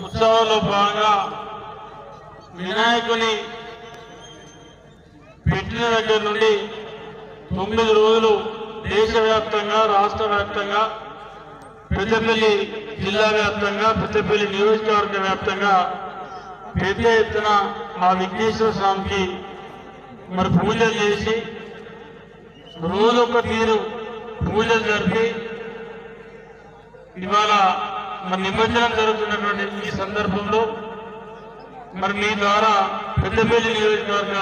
ఉత్సవంలో భాగంగా వినాయకుని పెట్టిన దగ్గర నుండి తొమ్మిది రోజులు దేశవ్యాప్తంగా రాష్ట్ర వ్యాప్తంగా పెద్దపల్లి జిల్లా వ్యాప్తంగా పెద్దపల్లి నియోజకవర్గ వ్యాప్తంగా పెద్ద ఎత్తున ఆ విఘ్నేశ్వర స్వామికి మరి పూజలు చేసి రోజొక తీరు పూజలు జరిపి ఇవాళ మరి నిమజ్జనం జరుగుతున్నటువంటి ఈ సందర్భంలో మరి మీ ద్వారా పెద్దపల్లి నియోజకవర్గ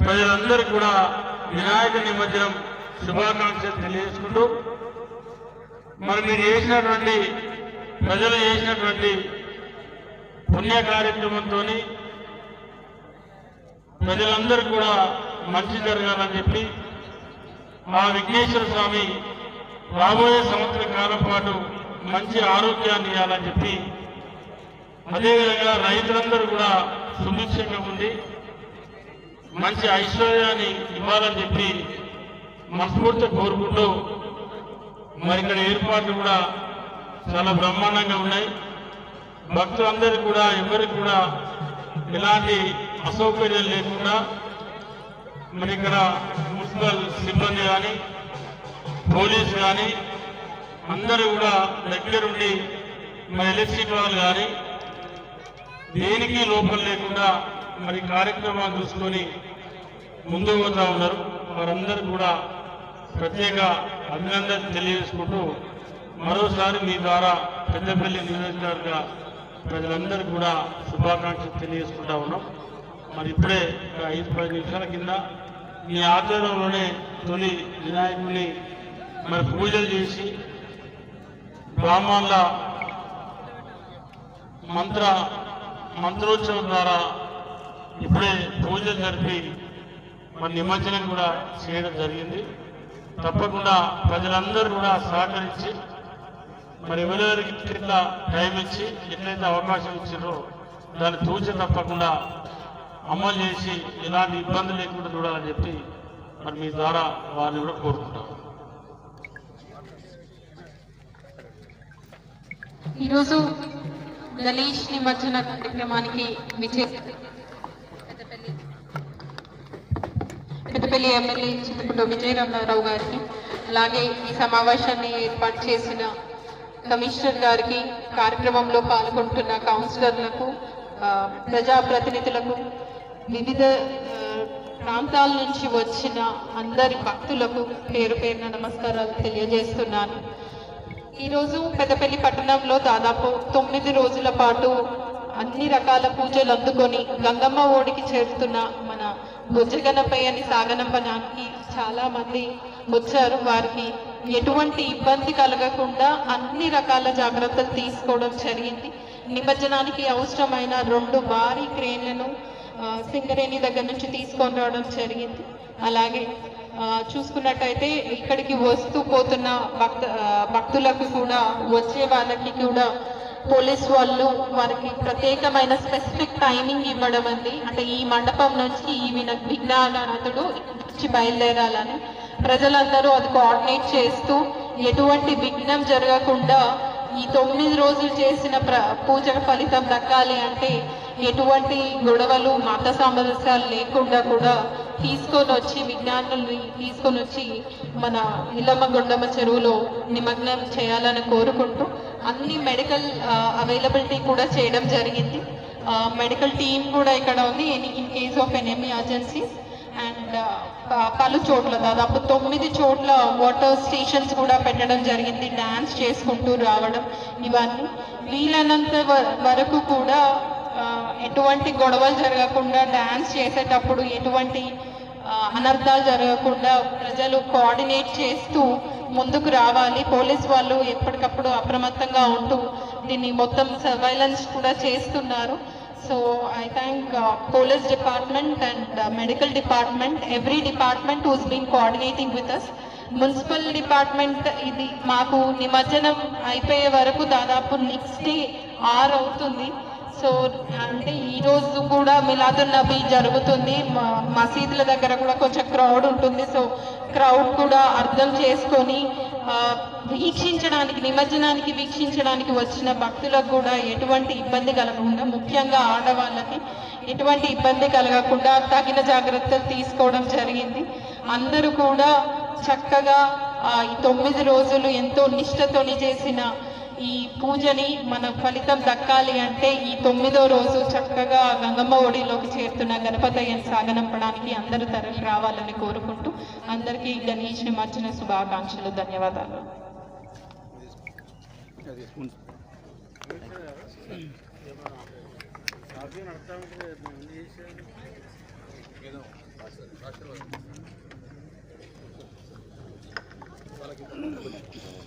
ప్రజలందరూ కూడా వినాయక నిమజ్జనం శుభాకాంక్షలు తెలియజేసుకుంటూ మరి మీరు చేసినటువంటి ప్రజలు చేసినటువంటి పుణ్య కార్యక్రమంతో ప్రజలందరూ కూడా మంచి జరగాలని చెప్పి మా విఘ్నేశ్వర స్వామి రాబోయే సంవత్సర కాలం పాటు మంచి ఆరోగ్యాన్ని ఇవ్వాలని చెప్పి అదేవిధంగా రైతులందరూ కూడా సుభిక్షంగా ఉండి మంచి ఐశ్వర్యాన్ని ఇవ్వాలని చెప్పి మనస్ఫూర్తి కోరుకుంటూ మరి ఇక్కడ ఏర్పాట్లు కూడా చాలా బ్రహ్మాండంగా ఉన్నాయి. భక్తులందరూ కూడా ఎవరికి కూడా ఎలాంటి అసౌకర్యాలు లేకుండా మరి ఇక్కడ మున్సిపల్ సిబ్బంది కానీ పోలీసు కానీ అందరూ కూడా దగ్గరుండి మా ఎలక్ట్రిక్ వాళ్ళు కానీ దేనికి లోపం లేకుండా మరి కార్యక్రమాలు చూసుకొని ముందుకు పోతా ఉన్నారు. వారందరూ కూడా ప్రత్యేక అభినందన తెలియజేసుకుంటూ మరోసారి మీ ద్వారా పెద్దపల్లి నియోజకవర్గ ప్రజలందరూ కూడా శుభాకాంక్షలు తెలియజేసుకుంటా ఉన్నాం. మరి ఇప్పుడే ఐదు పది నిమిషాల కింద మీ ఆధ్వర్యంలోనే తొలి వినాయకుడిని మరి పూజలు చేసి బ్రాహ్మణుల మంత్ర మంత్రోత్సవం ద్వారా ఇప్పుడే పూజలు జరిపి మరి నిమజ్జనం కూడా చేయడం జరిగింది. తప్పకుండా ప్రజలందరూ కూడా సహకరించి మరి ఎవరెవరికి ఇట్లా టైం ఇచ్చి ఎట్లయితే అవకాశం ఇచ్చారో దాన్ని తూచి తప్పకుండా అమలు చేసి ఎలాంటి ఇబ్బంది లేకుండా చూడాలని చెప్పి మరి మీ ద్వారా వారిని కూడా కోరుకుంటాం. ఈరోజు గణేష్ నిమజ్జన కార్యక్రమానికి విచే పెద్దపల్లి పెద్దపల్లి ఎమ్మెల్యే చింతకుంట విజయరామారావు గారికి అలాగే ఈ సమావేశాన్ని ఏర్పాటు చేసిన కమిషనర్ గారికి కార్యక్రమంలో పాల్గొంటున్న కౌన్సిలర్లకు ప్రజాప్రతినిధులకు వివిధ ప్రాంతాల నుంచి వచ్చిన అందరి భక్తులకు పేరు పేరున నమస్కారాలు తెలియజేస్తున్నాను. ఈరోజు పెద్దపల్లి పట్టణంలో దాదాపు తొమ్మిది రోజుల పాటు అన్ని రకాల పూజలు అందుకొని గంగమ్మ ఓడికి చేరుతున్న మన బుజ్జగనపై అని సాగనంపనానికి చాలా మంది వచ్చారు. వారికి ఎటువంటి ఇబ్బంది కలగకుండా అన్ని రకాల జాగ్రత్తలు తీసుకోవడం జరిగింది. నిమజ్జనానికి అవసరమైన రెండు భారీ క్రేన్లను సింగరేణి దగ్గర నుంచి తీసుకొని రావడం జరిగింది. అలాగే చూసుకున్నట్టయితే ఇక్కడికి వస్తూ పోతున్న భక్త భక్తులకు కూడా వచ్చే వాళ్ళకి కూడా పోలీస్ వాళ్ళు వారికి ప్రత్యేకమైన స్పెసిఫిక్ టైమింగ్ ఇవ్వడం అండి. అంటే ఈ మండపం నుంచి ఈ విన విజ్ఞానతుడు నుంచి బయలుదేరాలని ప్రజలందరూ అది కోఆర్డినేట్ చేస్తూ ఎటువంటి విఘ్నం జరగకుండా ఈ తొమ్మిది రోజులు చేసిన ప్ర పూజ ఫలితం దక్కాలి అంటే ఎటువంటి గొడవలు మత సామరస్యాలు లేకుండా కూడా తీసుకొని వచ్చి విజ్ఞానుల్ని తీసుకొని వచ్చి మన ఇల్లమ్మ గుండమ్మ చెరువులో నిమగ్నం చేయాలని కోరుకుంటూ అన్ని మెడికల్ అవైలబిలిటీ కూడా చేయడం జరిగింది. మెడికల్ టీమ్ కూడా ఇక్కడ ఉంది in case of an emergencies and పలు చోట్ల దాదాపు తొమ్మిది చోట్ల వాటర్ స్టేషన్స్ కూడా పెట్టడం జరిగింది డ్యాన్స్ చేసుకుంటూ రావడం ఇవన్నీ. వీలైనంత వరకు కూడా ఎటువంటి గొడవలు జరగకుండా డ్యాన్స్ చేసేటప్పుడు ఎటువంటి అనర్థాలు జరగకుండా ప్రజలు కోఆర్డినేట్ చేస్తూ ముందుకు రావాలి. పోలీస్ వాళ్ళు ఎప్పటికప్పుడు అప్రమత్తంగా ఉంటూ దీన్ని మొత్తం సర్వైలెన్స్ కూడా చేస్తున్నారు. So I thank police department and medical department every department who's been coordinating with us municipal department ఇది మాకు నిమజ్జనం అయిపోయే వరకు దాదాపు నెక్స్ట్ డే ఆరు అవుతుంది. సో అంటే ఈ రోజు కూడా మిలాదున్ నబీ జరుగుతుంది. మసీదుల దగ్గర కూడా కొంచెం క్రౌడ్ ఉంటుంది. సో క్రౌడ్ కూడా అర్థం చేసుకొని వీక్షించడానికి నిమజ్జనానికి వీక్షించడానికి వచ్చిన భక్తులకు కూడా ఎటువంటి ఇబ్బంది కలగకుండా ముఖ్యంగా ఆడవాళ్ళకి ఎటువంటి ఇబ్బంది కలగకుండా తగిన జాగ్రత్తలు తీసుకోవడం జరిగింది. అందరూ కూడా చక్కగా ఈ తొమ్మిది రోజులు ఎంతో నిష్ఠతోని చేసిన ఈ పూజని మన ఫలితం దక్కాలి అంటే ఈ తొమ్మిదో రోజు చక్కగా గంగమ్మ ఒడిలోకి చేరుతున్న గణపతయ్యను సాగనంపడానికి అందరూ తరలి రావాలని కోరుకుంటూ అందరికీ గణేష్ నిమజ్జన శుభాకాంక్షలు ధన్యవాదాలు.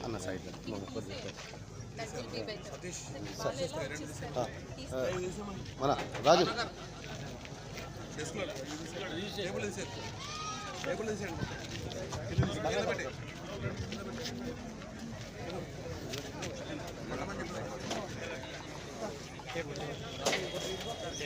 అన్న సైడ్ మన రాజు Thank you.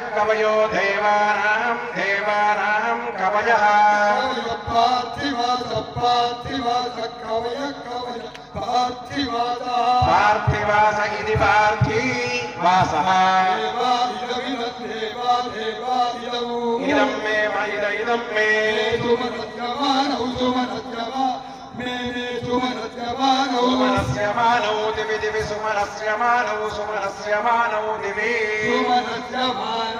కవయ కవయో దేవానాం దేవానాం కవయ. పార్థివాస పార్థివాస కవయ కవయ పార్థివాస పార్థివాస ఇది పార్థీ వాస. దేవా ఇదమిద దేవా దేవా ఇదము ఇదం మే ఇద ఇదం మే సుమనస్యమానౌ సుమనస్యమా మే మే సుమనస్యమానౌ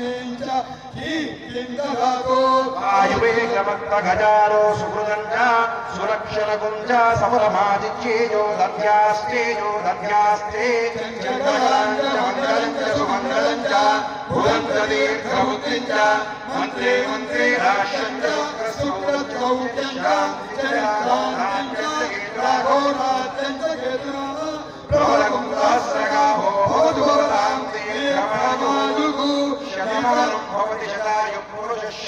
పశూం దదాతు ధనం దదాతు సర్వా దేవత అమృతం దదాతు శ్రీకరం చ బహుపుత్రం చ లక్ష్మీం చ కీర్తిం దదాతు ఆయువేగమక్త గజారో సుహృదం చ సురక్షణగుం చ సమరమాదిచ్యేజో దధ్యాస్తేజో దధ్యాస్తే మంగళం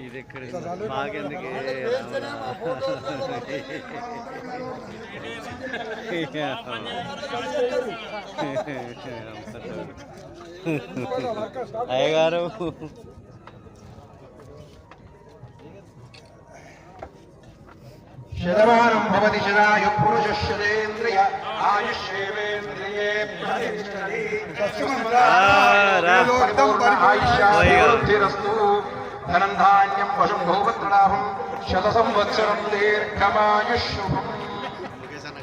ఇది ఎక్కడ మాకెందుకే అయ్యగారు శతమానం భవతి శతాయు పురుషశతేంద్రియ ఆయుష్యేవేంద్రియే ప్రతిష్టతి రా. ఆయుష్యాభివృద్ధిరస్తు ధనం ధాన్యం పశుం భూపత్రలాభం శత సంవత్సరం దీర్ఘమాయుష్యుభం ముఖేష్ అన్న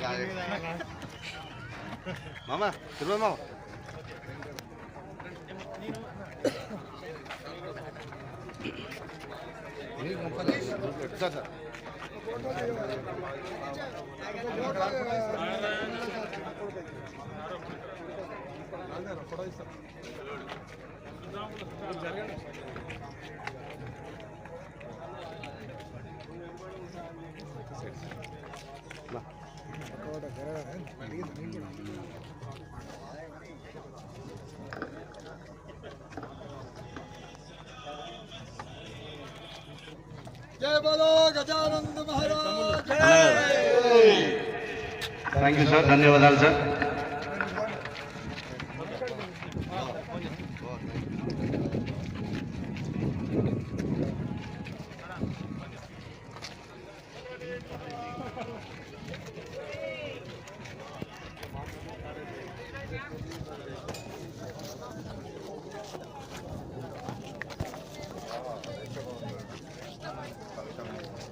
जय बोलो Gajanand Maharaj. Thank you sir धन्यवाद सर।